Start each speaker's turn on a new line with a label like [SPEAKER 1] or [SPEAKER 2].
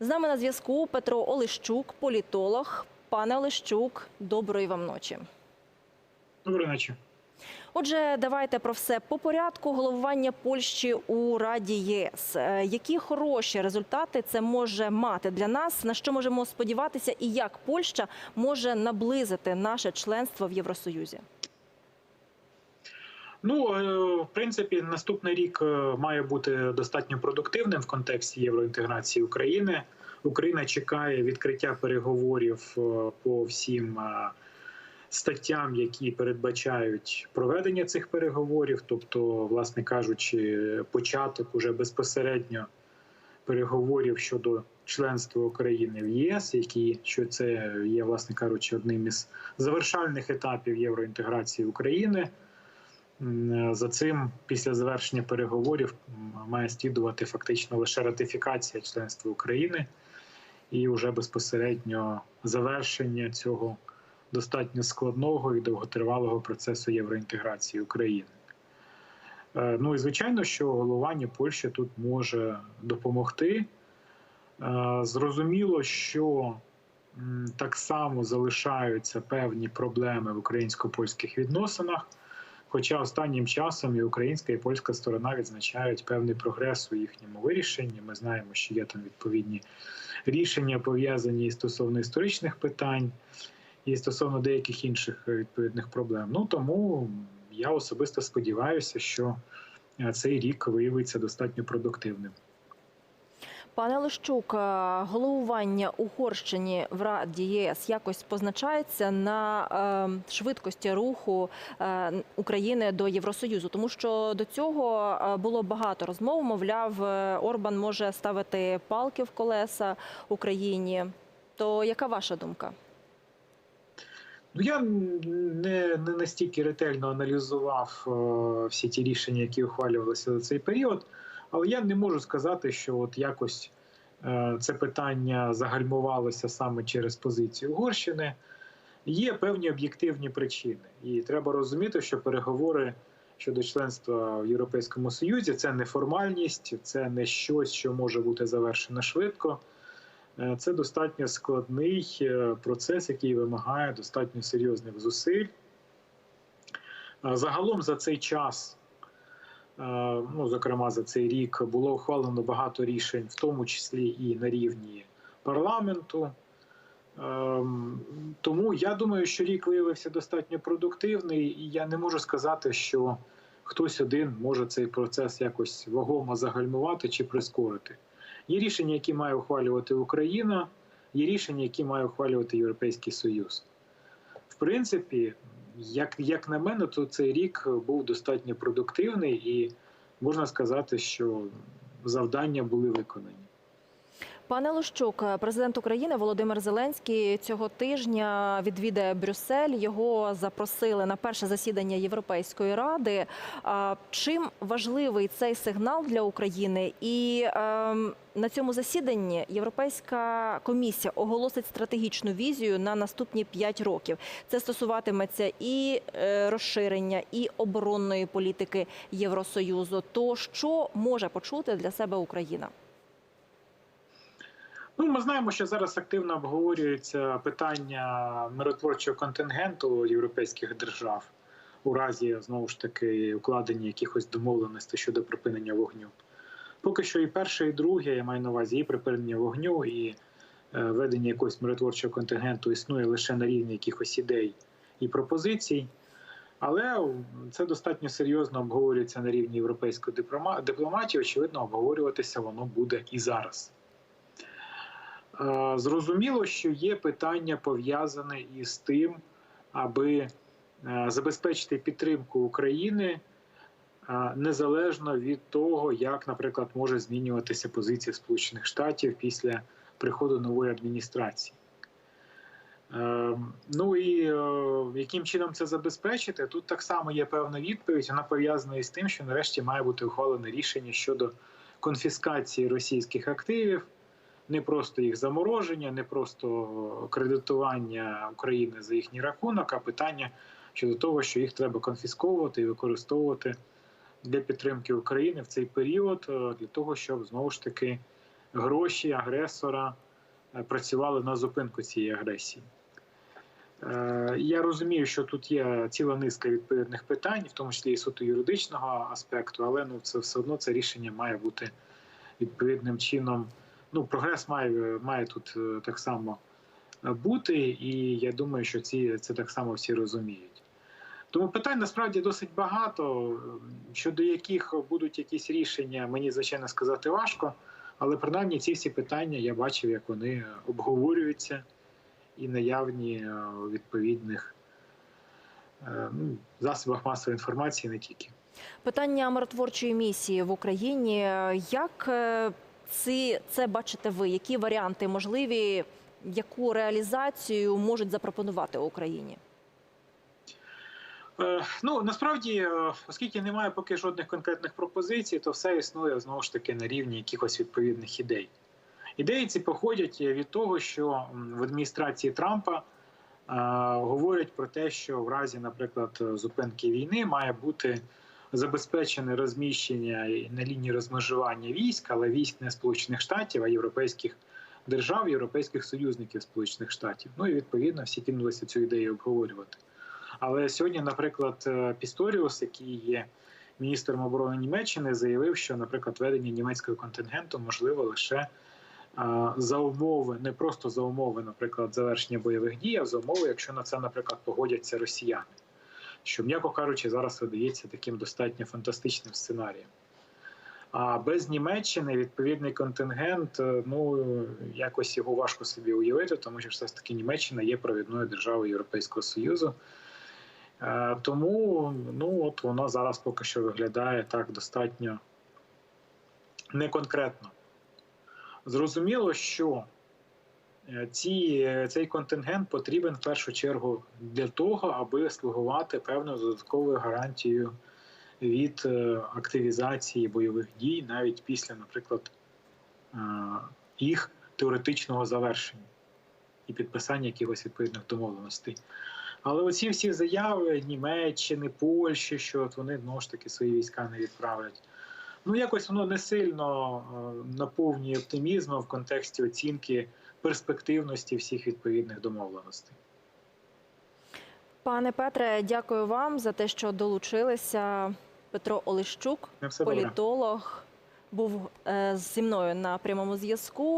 [SPEAKER 1] З нами на зв'язку Петро Олещук, політолог. Пане Олещук, доброї вам ночі.
[SPEAKER 2] Доброї ночі.
[SPEAKER 1] Отже, давайте про все по порядку. Головування Польщі у Раді ЄС. Е, Які хороші результати це може мати для нас? На що можемо сподіватися, і як Польща може наблизити наше членство в Євросоюзі?
[SPEAKER 2] Ну, е, в принципі, наступний рік е, має бути достатньо продуктивним в контексті євроінтеграції України. Україна чекає відкриття переговорів е, по всім статтям, які передбачають проведення цих переговорів, тобто, власне кажучи, початок уже безпосередньо переговорів щодо членства України в ЄС, які що це є, власне кажучи, одним із завершальних етапів євроінтеграції України. М, За цим після завершення переговорів має слідувати фактично лише ратифікація членства України і вже безпосередньо завершення цього достатньо складного і довготривалого процесу євроінтеграції України. Е, Ну і звичайно, що головування Польщі тут може допомогти. Е, Зрозуміло, що так само залишаються певні проблеми в українсько-польських відносинах. Хоча останнім часом і українська, і польська сторона відзначають певний прогрес у їхньому вирішенні. Ми знаємо, що є там відповідні рішення пов'язані стосовно історичних питань, і стосовно деяких інших е, відповідних проблем. Ну тому я особисто сподіваюся, що е, цей рік виявиться достатньо продуктивним.
[SPEAKER 1] Пане Лещук, е, головування Угорщині в Раді ЄС якось позначається на е, швидкості руху е, України до Євросоюзу, тому що до цього було багато розмов. Мовляв, Орбан може ставити палки в колеса Україні. То яка ваша думка?
[SPEAKER 2] Ну, я не, не настільки ретельно аналізував всі ті рішення, які ухвалювалися за цей період, але я не можу сказати, що от якось е, це питання загальмувалося саме через позицію Угорщини. Є певні об'єктивні причини, і треба розуміти, що переговори щодо членства в Європейському Союзі це не формальність, це не щось, що може бути завершено швидко. Е, Це достатньо складний е, процес, який вимагає достатньо серйозних зусиль. Загалом за цей час, ну зокрема за цей рік, було ухвалено багато рішень, в тому числі і на рівні парламенту. Ем, Тому я думаю, що рік виявився достатньо продуктивний, і я не можу сказати, що хтось один може цей процес якось вагомо загальмувати чи прискорити. Є рішення, які має ухвалювати Україна, є рішення, які має ухвалювати Європейський Союз. В принципі, як, як на мене, то цей рік був достатньо продуктивний, і можна сказати, що завдання були виконані.
[SPEAKER 1] Пане Лущук, президент України Володимир Зеленський цього тижня відвідає Брюссель. Його запросили на перше засідання Європейської ради. Чим важливий цей сигнал для України? І ем, на цьому засіданні Європейська комісія оголосить стратегічну візію на наступні 5 років. Це стосуватиметься і е, розширення, і оборонної політики Євросоюзу. То що може почути для себе Україна?
[SPEAKER 2] Ну, ми знаємо, що зараз активно обговорюється питання миротворчого контингенту європейських держав у разі знову ж таки укладення якихось домовленостей щодо припинення вогню. Поки що і перше, і друге, я маю на увазі і припинення вогню, і е, ведення якогось миротворчого контингенту існує лише на рівні якихось ідей і пропозицій. Але це достатньо серйозно обговорюється на рівні європейської дипломатії. Очевидно, обговорюватися воно буде і зараз. Зрозуміло, що є питання пов'язане із тим, аби е, забезпечити підтримку України е, незалежно від того, як, наприклад, може змінюватися позиція Сполучених Штатів після приходу нової адміністрації. Е, Ну і яким чином це забезпечити? Тут так само є певна відповідь. Вона пов'язана із тим, що нарешті має бути ухвалене рішення щодо конфіскації російських активів не просто їх замороження, не просто кредитування України за їхній рахунок, а питання щодо того, що їх треба конфісковувати і використовувати для підтримки України в цей період, е, для того, щоб знову ж таки гроші агресора е, працювали на зупинку цієї агресії. Е, Я розумію, що тут є ціла низка відповідних питань, в тому числі і суто юридичного аспекту, але ну це все одно це рішення має бути відповідним чином. Ну, прогрес має, має тут е, так само е, бути, і я думаю, що ці це так само всі розуміють. Тому питань насправді досить багато. Щодо яких будуть якісь рішення, мені звичайно сказати важко, але принаймні ці всі питання я бачив, як вони обговорюються і наявні е, у відповідних ну, засобах масової інформації не тільки.
[SPEAKER 1] Питання миротворчої місії в Україні. Як е, ці, це бачите ви? Які варіанти можливі, яку реалізацію можуть запропонувати Україні?
[SPEAKER 2] Е, Ну насправді, е, оскільки немає поки жодних конкретних пропозицій, то все існує знову ж таки на рівні якихось відповідних ідей. Ідеї ці походять від того, що в адміністрації Трампа е, говорять про те, що в разі, наприклад, зупинки війни має бути забезпечене розміщення на лінії розмежування військ, але військ не Сполучених Штатів, а європейських держав, європейських союзників Сполучених Штатів. Ну і відповідно всі кинулися цю ідею обговорювати. Але сьогодні, наприклад, е, Пісторіус, який є міністром оборони Німеччини, заявив, що, наприклад, ведення німецького контингенту можливо лише е, за умови, не просто за умови, наприклад, завершення бойових дій, а за умови, якщо на це, наприклад, погодяться росіяни. Що, м'яко кажучи, зараз видається таким достатньо фантастичним сценарієм. А без Німеччини відповідний контингент, е, ну якось його важко собі уявити, тому що все ж таки Німеччина є провідною державою Європейського Союзу. Е, Тому ну от воно зараз поки що виглядає так достатньо неконкретно. Зрозуміло, що ці, цей контингент потрібен в першу чергу для того, аби слугувати певною додатковою гарантією від е, активізації бойових дій, навіть після, наприклад, е, їх теоретичного завершення і підписання якихось відповідних домовленостей. Але оці всі заяви Німеччини, Польщі, що от вони знову ж таки свої війська не відправлять. Ну, якось воно не сильно е, наповнює оптимізмом в контексті оцінки перспективності всіх відповідних домовленостей.
[SPEAKER 1] Пане Петре, дякую вам за те, що долучилися. Петро Олещук, політолог, був е, зі мною на прямому зв'язку.